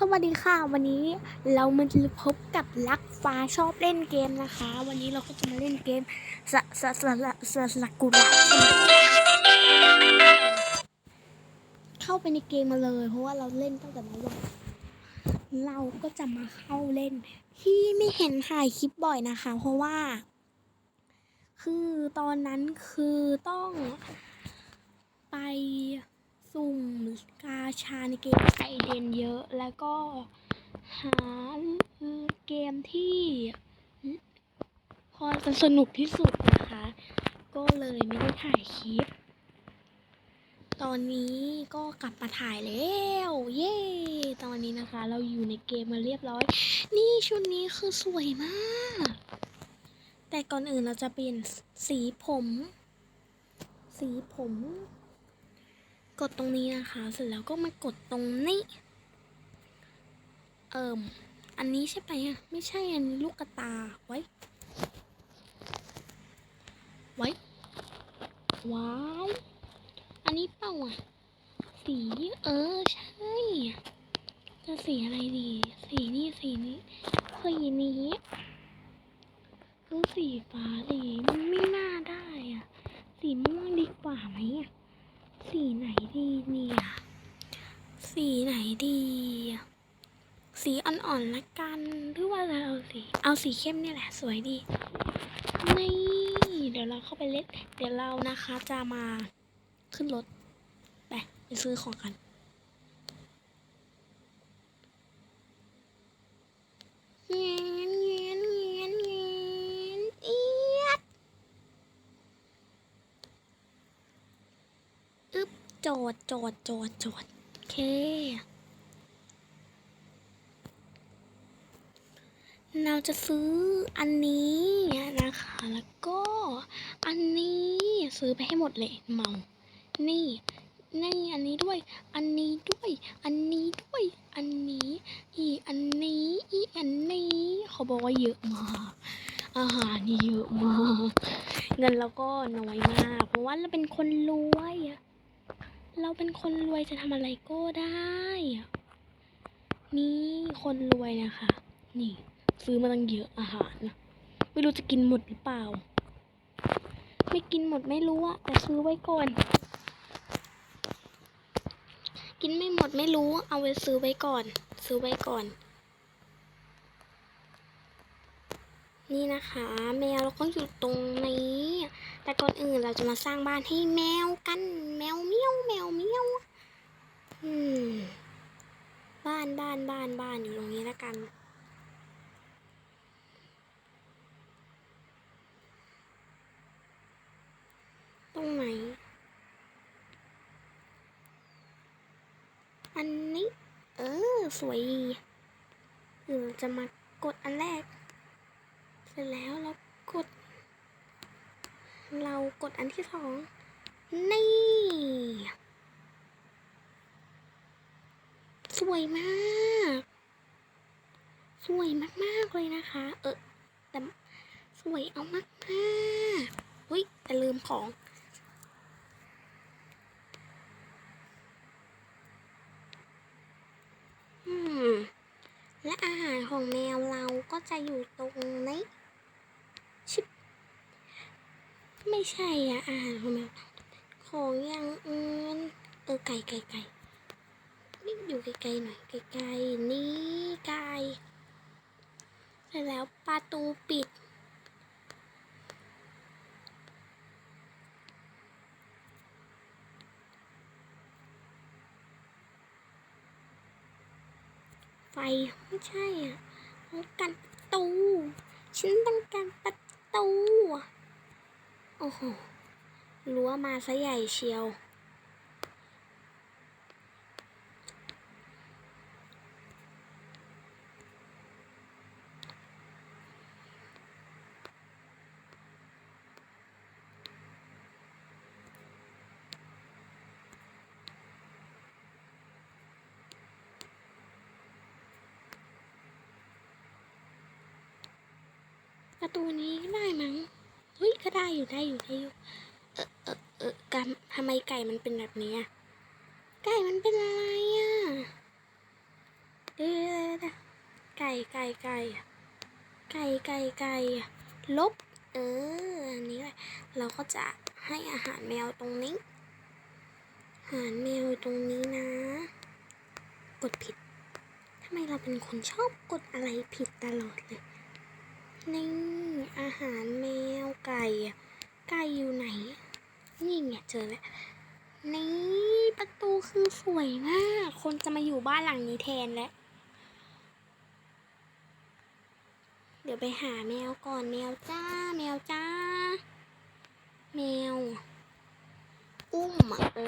สวัสดีค่ะ วันนี้เรามาพบกับลักฟ้าชอบเล่นเกมนะคะ วันนี้เราก็จะมาเล่นเกมสะสะสะสะสะสะกุระใช่ไหมเข้าไปในเกมมาเลย เพราะว่าเราเล่นตั้งแต่เมื่อวานเราก็จะมาเข้าเล่น ที่ไม่เห็นถ่ายคลิปบ่อยนะคะ เพราะว่า คือตอนนั้นคือต้องไป สุ่มกาชาในเกมไอเดนเยอะแล้วก็หาเกมที่ พอจะสนุกที่สุดนะคะ ก็เลยไม่ได้ถ่ายคลิป ตอนนี้ก็กลับมาถ่ายแล้ว เย้ตอนนี้นะคะ เราอยู่ในเกมมาเรียบร้อย นี่ชุดนี้คือสวยมาก แต่ก่อนอื่นเราจะเปลี่ยนสีผม สีผม กดตรงนี้นะคะ เสร็จแล้วก็มากดตรงนี้ เอิมอันนี้ใช่ไหมอะไม่ใช่อันนี้ลูกกระตาไว้ ไว้ ว้าว อันนี้เปล่าอะ สีเออใช่ จะสีอะไรดี สีนี่สีนี้สีนี้คือสีฟ้าดีมันไม่น่าได้อะ สีม่วงดีกว่าไหมอะ สีไหนดีเนี่ย สีไหนดี สีอ่อนๆละกัน หรือว่าเราเอาสี เอาสีเข้มเนี่ยแหละสวยดีนี่เดี๋ยวเราเข้าไปเล่น เดี๋ยวเรานะคะจะมาขึ้นรถ ไปไปซื้อของกันเงียนเงียนเงียนเงียนเอียดอึ๊บ โจดโจดโจดโจดโอเค เราจะซื้ออันนี้นะคะ แล้วก็อันนี้ซื้อไปให้หมดเลยเมา นี่นี่อันนี้ด้วย อันนี้ด้วย อันนี้ด้วย อันนี้ อีอันนี้ อีอันนี้ เขาบอกว่าเยอะมาก อาหารนี่เยอะมาก เงินเราก็น้อยมาก เพราะว่าเราเป็นคนรวยอะ เราเป็นคนรวยจะทำอะไรก็ได้ นี่คนรวยนะคะ นี่ ซื้อมาตั้งเยอะอาหารไม่รู้จะกินหมดหรือเปล่า ไม่กินหมดไม่รู้อะแต่ซื้อไว้ก่อน กินไม่หมดไม่รู้ เอาไว้ซื้อไว้ก่อน ซื้อไว้ก่อน นี่นะคะ แมวเราก็อยู่ตรงนี้ แต่ก่อนอื่นเราจะมาสร้างบ้านให้แมวกันแมวเมียวแมวเมียวอืมบ้านบ้านบ้านบ้านอยู่ตรงนี้แล้วกัน ตรงไหน อันนี้ เออ สวยดีเราจะมากดอันแรก ร็จแล้วเรากด เรากดอันที่สองนี่สวยมาก สวยมากๆเลยนะคะ เออแต่สวยเอามากมากๆเฮ้ยแต่ลืมของ และอาหารของแมวเราก็จะอยู่ตรงนี้ชิบ ไม่ใช่อะอาหารของแมวของอย่างอื่นเออไก่ไก่ไก่นี่อยู่ไกลๆหน่อยไกลๆนี่ไก่เสร็จแล้วประตูปิด ไฟไม่ใช่อะต้องการประตู ฉันต้องการประตูอะ โอ้โหรั้วมาซะใหญ่เชียว ประตูนี้ได้มั้ง เฮ้ยก็ได้อยู่ได้อยู่ได้อยู่ เออเออเออกำทำไมไก่มันเป็นแบบนี้อะไก่มันเป็นอะไรอะเดี๋ยวไก่ไก่ไก่ไก่ไก่ไก่ลบ เอออันนี้แหละเราก็จะให้อาหารแมวตรงนี้ อาหารแมวตรงนี้นะ กดผิดทำไมเราเป็นคนชอบกดอะไรผิดตลอดเลย นี่อาหารแมวไก่ ไก่อยู่ไหน นี่ไงเจอแล้ว นี่ประตูคือสวยมาก คนจะมาอยู่บ้านหลังนี้แทนแล้ว เดี๋ยวไปหาแมวก่อนแมวจ้า แมวจ้า แมว อุ้มเอ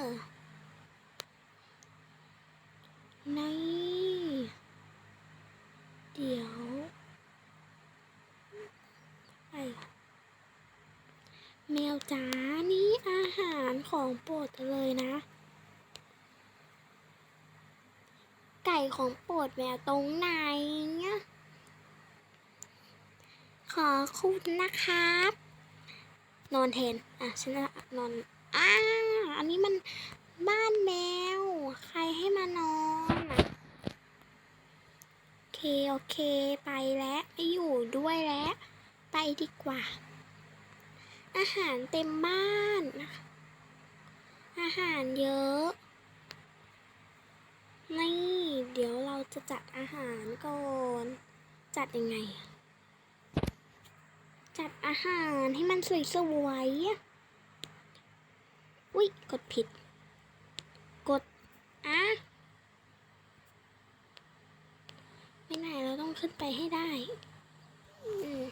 อนี่เดี๋ยวไป แมวจ๋านี่อาหารของโปรดเลยนะ ไก่ของโปรดแมวตรงไหนเนี่ยขอคุณนะครับ นอนแทนอะฉันนอนอ่าอันนี้มันบ้านแมว ใครให้มานอนอะโอเค โอเค ไปแล้วไม่อยู่ด้วยแล้ว ไปดีกว่า อาหารเต็มบ้านนะคะอาหารเยอะ นี่ เดี๋ยวเราจะจัดอาหารก่อน จัดยังไง จัดอาหารให้มันสวยๆอะอุ้ยกดผิด กดอะไม่ไหนเราต้องขึ้นไปให้ได้ อืม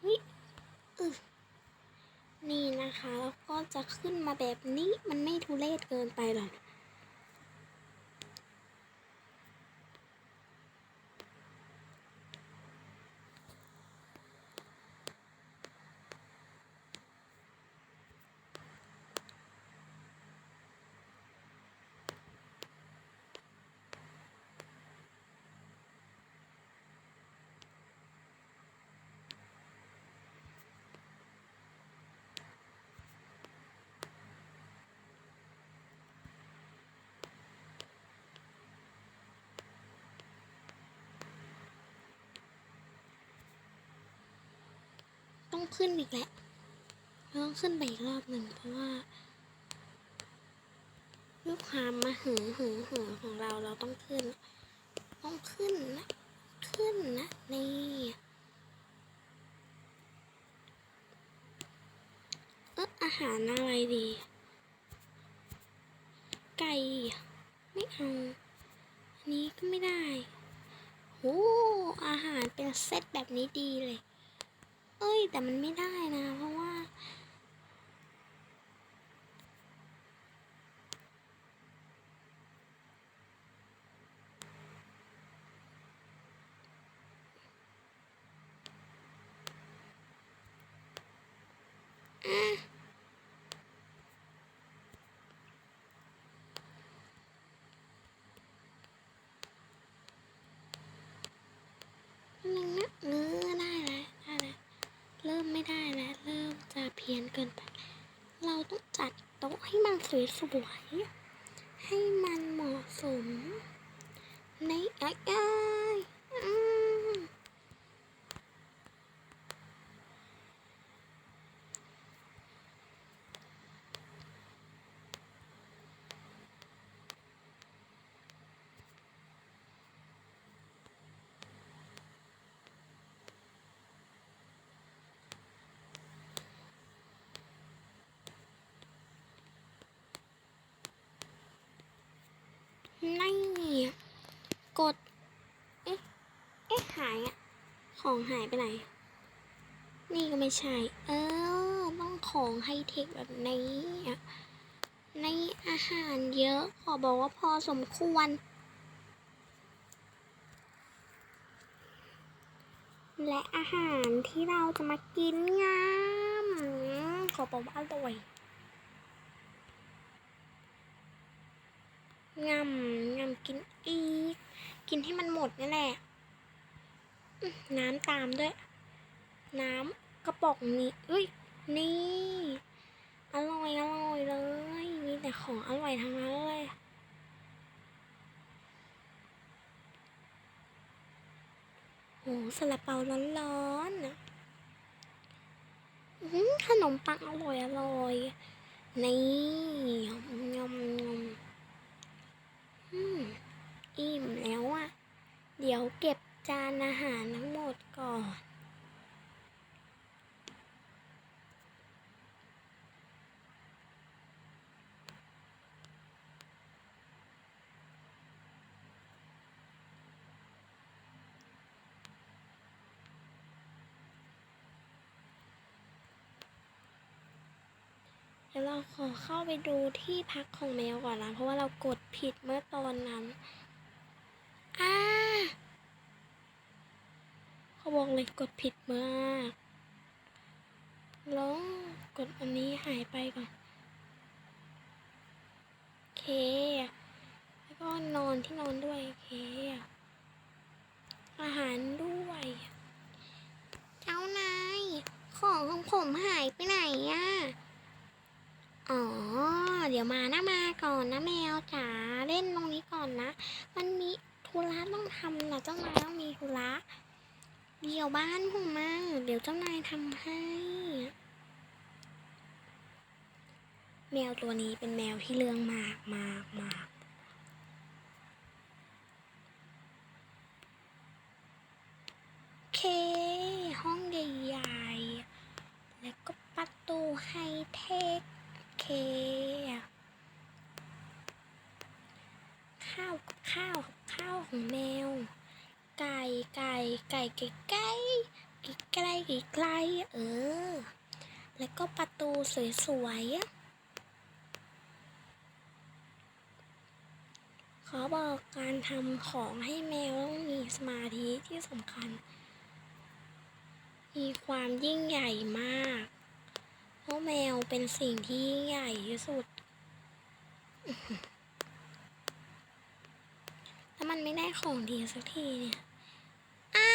เฮ้ยอึ นี่นะคะ แล้วก็จะขึ้นมาแบบนี้มันไม่ทุเรศเกินไปหรอก ขึ้นอีกแล้วเราต้องขึ้นไปอีกรอบหนึ่งเพราะว่าด้วยความมาหือหือหือของเราเราต้องขึ้น ต้องขึ้นนะ ขึ้นนะ นี่เอออาหารอะไรดี ไก่ ไม่เอา อันนี้ก็ไม่ได้โอ้อาหารเป็นเซตแบบนี้ดีเลย เอ้ย แต่มันไม่ได้นะ เพราะว่า นึงนะเออได้แล้วได้แล้วเริ่มไม่ได้แล้ว เริ่มจะ เพี้ยนเกินไป เราต้องจัดโต๊ะให้มันสวยๆ ให้มันเหมาะสม ในอ้ยเอ้ยอืมนี่ กด เอ๊ะ เอ๊ะ หายอะของหายไปไหน นี่ก็ไม่ใช่ เออ ต้องของไฮเทคแบบนี้อะในอาหารเยอะ ขอบอกว่าพอสมควร และอาหารที่เราจะมากินงามขอบอกว่าอร่อยงำงำกินอีก กินให้มันหมดนี่แหละน้ำตามด้วย น้ำกระป๋องนี้อุ้ยนี่ อร่อยอร่อยเลยมีแต่ของอร่อยทั้งนั้นเลยโหสลับเปาร้อนๆนะขนมปังอร่อยอร่อยนี่ยำยำยำ อิ่มแล้วอะ เดี๋ยวเก็บจานอาหารทั้งหมดก่อน เดี๋ยวเราขอเข้าไปดูที่พักของแมวก่อนนะ เพราะว่าเรากดผิดเมื่อตอนนั้น อ่าเขาบอกเลยกดผิดมากแล้วกดอันนี้หายไปก่อน โอเค แล้วก็นอนที่นอนด้วย โอเค อาหารด้วย เจ้านาย ของของผมหายไปไหนอะอ๋อ เดี๋ยวมานะมาก่อนนะแมวจ๋าเล่นตรงนี้ก่อนนะ มันมีธุระต้องทำนะเจ้านายต้องมีธุระเดี๋ยวบ้านผมมาเดี๋ยวเจ้านายทำให้ แมวตัวนี้เป็นแมวที่เรื่องมากมากมากเค ห้องใหญ่ๆ แล้วก็ประตูไฮเทคเค ข้าวกับข้าวกับข้าวของแมว ไก่ไก่ ไก่ไก่ไก่ไก่ไก่ไก่ไก่เออ แล้วก็ประตูสวยๆอะขอบอกการทำของให้แมวต้องมีสมาธิที่สำคัญ มีความยิ่งใหญ่มาก เพราะแมวเป็นสิ่งที่ยิ่งใหญ่ที่สุดแล้วมันไม่ได้ของดีสักทีเนี่ย อะ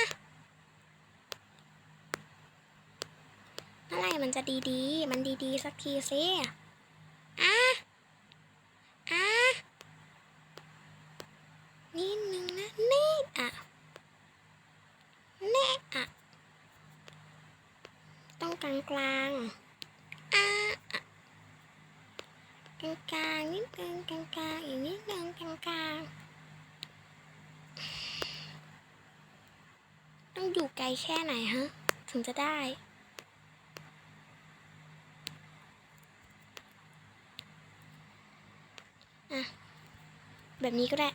เมื่อไหร่มันจะดีๆ มันดีๆ สักทีสิอะอะนิดนึงนะเน่อะเน่อะ ต้องกลางกลางอะกลางกลางนิดนึงกลางกลางอีกนิดนึงกลางกลางต้องอยู่ไกลแค่ไหนฮะ ถึงจะได้ อะ แบบนี้ก็ได้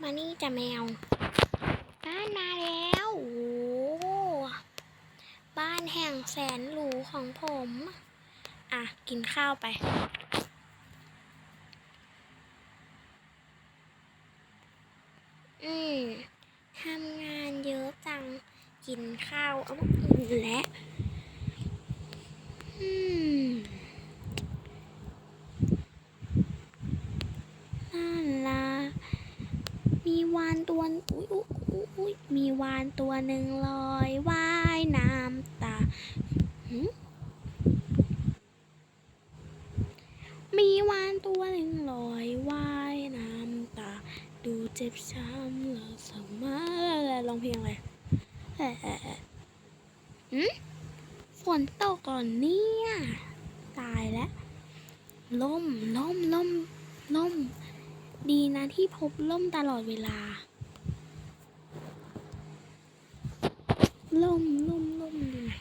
มานี่จะแมว บ้านมาแล้วโอ้โหบ้านแห่งแสนหรูของผม อะ กินข้าวไปอืมทำงานเยอะจัง กินข้าวเอามากินแล้ว นั่นล่ะมีวานตัวอุ๊ยอุ๊ยอุ๊ยมีวานตัวหนึ่งลอยว่ายน้ำตาหึมีวานตัวหนึ่งลอยว่ายน้ำตา ดูเจ็บช้ำแล้วสมาร้องเพลงอะไรเอ่อเอ่อเอ่อหืม ฝนตกก่อนเนี่ย ตายแล้วล่มล่มล่มล่ม ดีนะที่พบล่มตลอดเวลาล่มล่มล่มดีไหม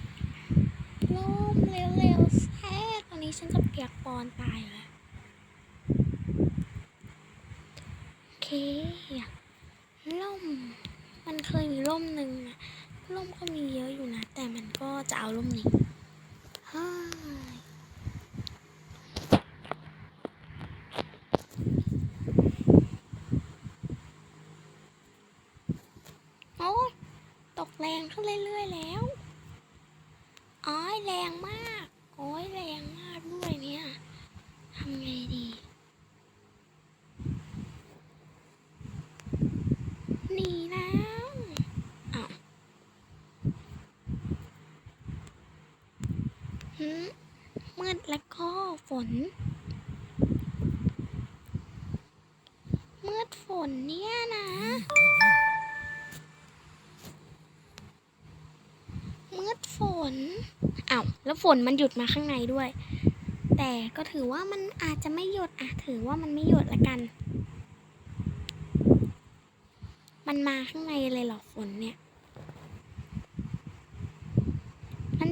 ล่มเร็วๆแท้ตอนนี้ฉันจะเปียกปอนตายแล้วโอเคล่มมันเคยมีล่มหนึ่งนะ ล่มก็มีเยอะอยู่นะ แต่มันก็จะเอาล่มนี้ฮ่าโอ้ยตกแรงขึ้นเรื่อยๆแล้วอ้อยแรงมาก โอ้ยแรงมากด้วยเนี่ยทำไงดี หนีแล้วอ้าวหื มืดแล้วก็ฝน มืดฝนเนี่ยนะ มืดฝนอ้าวแล้วฝนมันหยุดมาข้างในด้วย แต่ก็ถือว่ามันอาจจะไม่หยุดอะถือว่ามันไม่หยุดละกัน มันมาข้างในเลยเหรอฝนเนี่ย มัน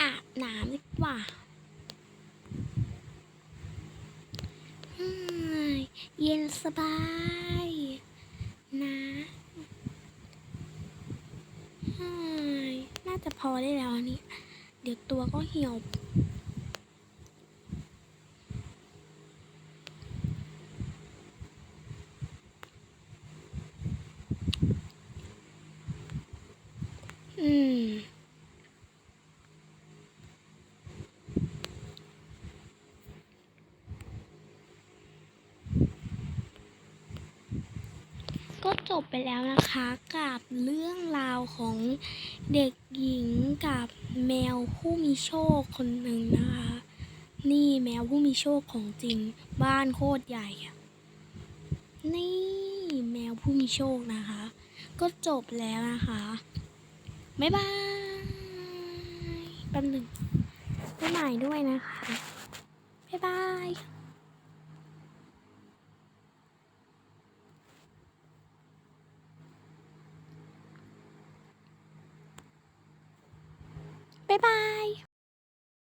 อาบน้ำดีกว่าเฮ้ยเย็นสบาย นะเฮ้ยน่าจะพอได้แล้วนนี่ เดี๋ยวตัวก็เหี่ยว อืม ก็จบ ไปแล้วนะคะกับเรื่องราวของเด็กหญิงกับแมวผู้มีโชคคนหนึ่งนะคะ นี่แมวผู้มีโชคของจริงบ้านโคตรใหญ่อะนี่แมวผู้มีโชคนะคะ ก็จบแล้วนะคะ บ๊ายบายแป๊บหนึ่งบ๊ายบายด้วยนะคะ บ๊ายบาย 拜拜。